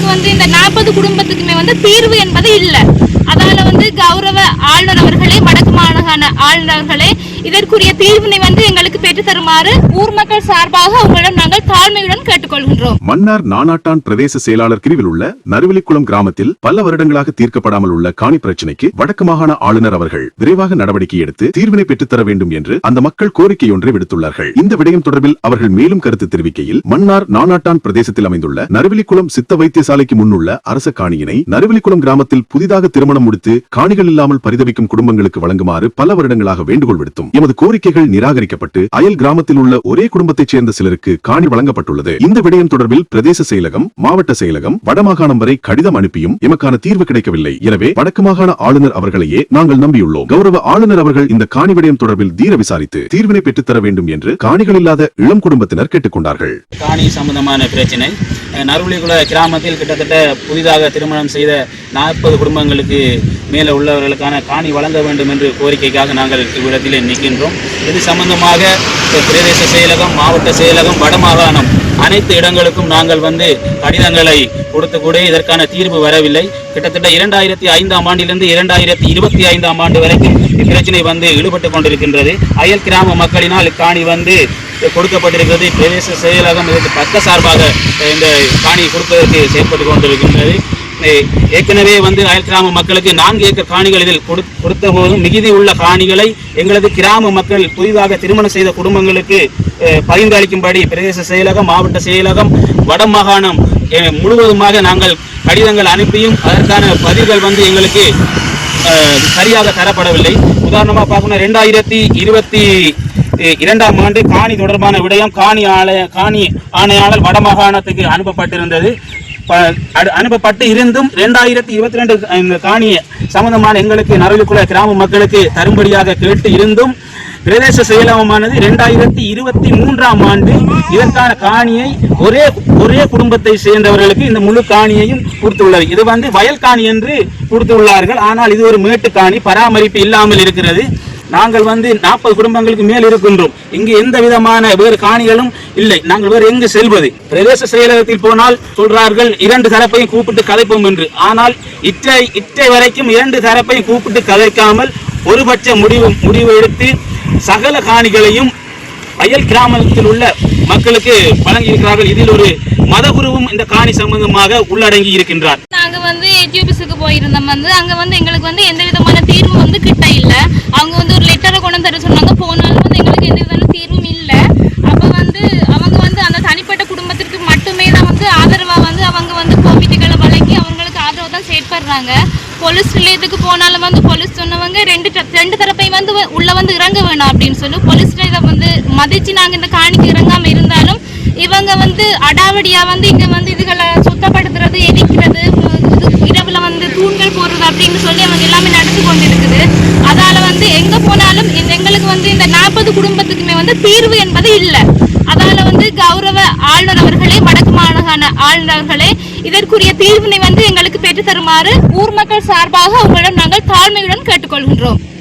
எங்களுக்கு வந்து இந்த நாற்பது குடும்பத்துக்குமே வந்து தீர்வு என்பது இல்ல. அதால வந்து கௌரவ ஆளுநர் அவர்களே வடக்கு மாகாண ஆளுநர்களே இதற்குரிய தீர்வினை வந்து எங்களுக்கு பெற்று தருமாறு ஊர் மக்கள் சார்பாக உங்களிடம் நாங்கள் தாழ்மையுடன் கேட்டுக்கொள்கின்றோம். மன்னார் நானாட்டான் பிரதேச செயலாளர் பிரிவில் உள்ள நறுவிலிக்குளம் கிராமத்தில் பல வருடங்களாக தீர்க்கப்படாமல் உள்ள காணி பிரச்சினைக்கு வடக்கு மாகாண ஆளுநர் அவர்கள் விரைவாக நடவடிக்கை எடுத்து தீர்வினை பெற்றுத்தர வேண்டும் என்று அந்த மக்கள் கோரிக்கை ஒன்றை விடுத்துள்ளார்கள். இந்த விடயம் தொடர்பில் அவர்கள் மேலும் கருத்து தெரிவிக்கையில் மன்னார் நானாட்டான் பிரதேசத்தில் அமைந்துள்ள நறுவிலிக்குளம் சித்த வைத்தியசாலைக்கு முன்னுள்ள அரச காணியினை நறுவிலிக்குளம் கிராமத்தில் புதிதாக திருமணம் முடித்து காணிகள் இல்லாமல் பரிதவிக்கும் குடும்பங்களுக்கு வழங்குமாறு பல வருடங்களாக வேண்டுகோள் விடுத்தும் எமது கோரிக்கைகள் நிராகரிக்கப்பட்டு அயல் கிராமத்தில் உள்ள ஒரே குடும்பத்தைச் சேர்ந்த சிலருக்கு காணி வழங்கப்பட்டுள்ளது. இந்த விடயம் தொடர்பில் பிரதேச செயலகம் மாவட்ட செயலகம் வடமாகாணம் வரை கடிதம் அனுப்பியும் எமக்கான தீர்வு கிடைக்கவில்லை. எனவே வடக்கு மாகாண ஆளுநர் அவர்களையே நாங்கள் நம்பியுள்ளோம். கௌரவ ஆளுநர் அவர்கள் இந்த காணி விடயம் தொடர்பில் தீர விசாரித்து தீர்வினை பெற்றுத்தர வேண்டும் என்று காணிகள் இல்லாத இளம் குடும்பத்தினர் கேட்டுக்கொண்டார்கள். காணி சம்பந்தமான பிரச்சனை. அஹ் நறுவிலிகுள கிராமத்தில் கிட்டத்தட்ட புதிதாக திருமணம் செய்த நாற்பது குடும்பங்களுக்கு மேலே உள்ளவர்களுக்கான காணி வழங்க வேண்டும் என்று கோரிக்கைக்காக நாங்கள் இவ்விடத்தில் நிற்கின்றோம். இது சம்பந்தமாக பிரதேச செயலகம் மாவட்ட செயலகம் வடமாகாணம் அனைத்து இடங்களுக்கும் நாங்கள் வந்து கடிதங்களை கொடுத்து கூட இதற்கான தீர்வு வரவில்லை. கிட்டத்தட்ட இரண்டாயிரத்தி ஐந்தாம் ஆண்டிலிருந்து இரண்டாயிரத்தி இருபத்தி ஐந்தாம் ஆண்டு வரைக்கும் இப்பிரச்சனை வந்து ஈடுபட்டு கொண்டிருக்கின்றது. அயல் கிராம மக்களினால் இக்காணி வந்து கொடுக்கப்பட்டிருக்கிறது. பிரதேச செயலகம் இதற்கு பக்க சார்பாக இந்த காணி கொடுப்பதற்கு செயற்பட்டு கொண்டிருக்கின்றது. ஏற்கனவே வந்து அயல் கிராம மக்களுக்கு நான்கு ஏக்கர் காணிகள் இதில் கொடுத்த போதும் மிகுதி உள்ள காணிகளை எங்களது கிராம மக்கள் புதிதாக திருமணம் செய்த குடும்பங்களுக்கு அஹ், பகிர்ந்து அளிக்கும்படி பிரதேச செயலகம் மாவட்ட செயலகம் வடமாகாணம் மாகாணம் முழுவதுமாக நாங்கள் கடிதங்கள் அனுப்பியும் அதற்கான பதில்கள் வந்து எங்களுக்கு சரியாக தரப்படவில்லை. உதாரணமாக பார்க்கணும் ரெண்டாயிரத்தி இருபத்தி இரண்டாம் ஆண்டு காணி தொடர்பான விடயம் காணி ஆலய காணி ஆணையாளர் வடமாகாணத்துக்கு அனுப்பப்பட்டிருந்தது. அனுப்பப்பட்டு இருந்தும் ரெண்டாயிரத்தி இருபத்தி ரெண்டு இந்த காணி சம்பந்தமான எங்களுக்கு நரவிக்குள்ள கிராம மக்களுக்கு தரும்படியாக கேட்டு இருந்தும் பிரதேச செயலகமானது இரண்டாயிரத்தி இருபத்தி மூன்றாம் ஆண்டு இதற்கான காணியை ஒரே ஒரே குடும்பத்தை சேர்ந்தவர்களுக்கு இந்த முழு காணியையும் கொடுத்துள்ளது. இது வந்து வயல் காணி என்று கொடுத்துள்ளார்கள். ஆனால் இது ஒரு மேட்டு காணி. பராமரிப்பு இல்லாமல் இருக்கிறது. நாங்கள் வந்து நாற்பது குடும்பங்களுக்கு மேல் இருக்கின்றோம். இங்கு எந்த விதமான வேறு காணிகளும் இல்லை. நாங்கள் வேறு எங்கு செல்வது? பிரதேச செயலகத்தில் போனால் சொல்றார்கள் இரண்டு தரப்பையும் கூப்பிட்டு கதைப்போம் என்று. ஆனால் இற்றை இற்றை வரைக்கும் இரண்டு தரப்பையும் கூப்பிட்டு கதைக்காமல் ஒருபட்ச முடிவு முடிவு எடுத்து சகல காணிகளையும் அயல் கிராமத்தில் உள்ள மக்களுக்கு வழங்கியிருக்கிறார்கள். இதில் ஒரு மதகுருவும் இந்த காணி சம்பந்தமாக உள்ளடங்கி இருக்கின்றார். நாங்க வந்து போயிருந்தோம் வந்து. அங்க வந்து எங்க ஆதரவு போலீஸ் நிலையத்துக்கு போனாலும் வந்து போலீஸ் சொன்னவங்க ரெண்டு ரெண்டு தரப்பையும் வந்து உள்ளே வந்து இறங்க வேணாம் அப்படின்னு சொல்லி போலீஸ் இதை வந்து மதித்து நாங்கள் இந்த காணிக்கு இறங்காமல் இருந்தாலும் இவங்க வந்து அடாவடியாக வந்து இங்கே வந்து இதுகளை சுத்தப்படுத்துறது எரிக்கிறது இரவில் வந்து தூண்கள் போடுறது அப்படின்னு சொல்லி அவங்க எல்லாமே நடந்து கொண்டு இருக்குது அதால் வந்து எங்கே போனாலும் இந்த- எங்களுக்கு வந்து இந்த நாற்பது குடும்பத்துக்குமே வந்து தீர்வு என்பது இல்லை. அதால் வந்து கௌரவ ஆளுநர் அவர்களே வடக்கு மாகாண ஆளுநர்களே இதற்குரிய தீர்வினை வந்து எங்களுக்கு பெற்று தருமாறு ஊர் மக்கள் சார்பாக உங்களிடம் நாங்கள் தாழ்மையுடன் கேட்டுக்கொள்கின்றோம்.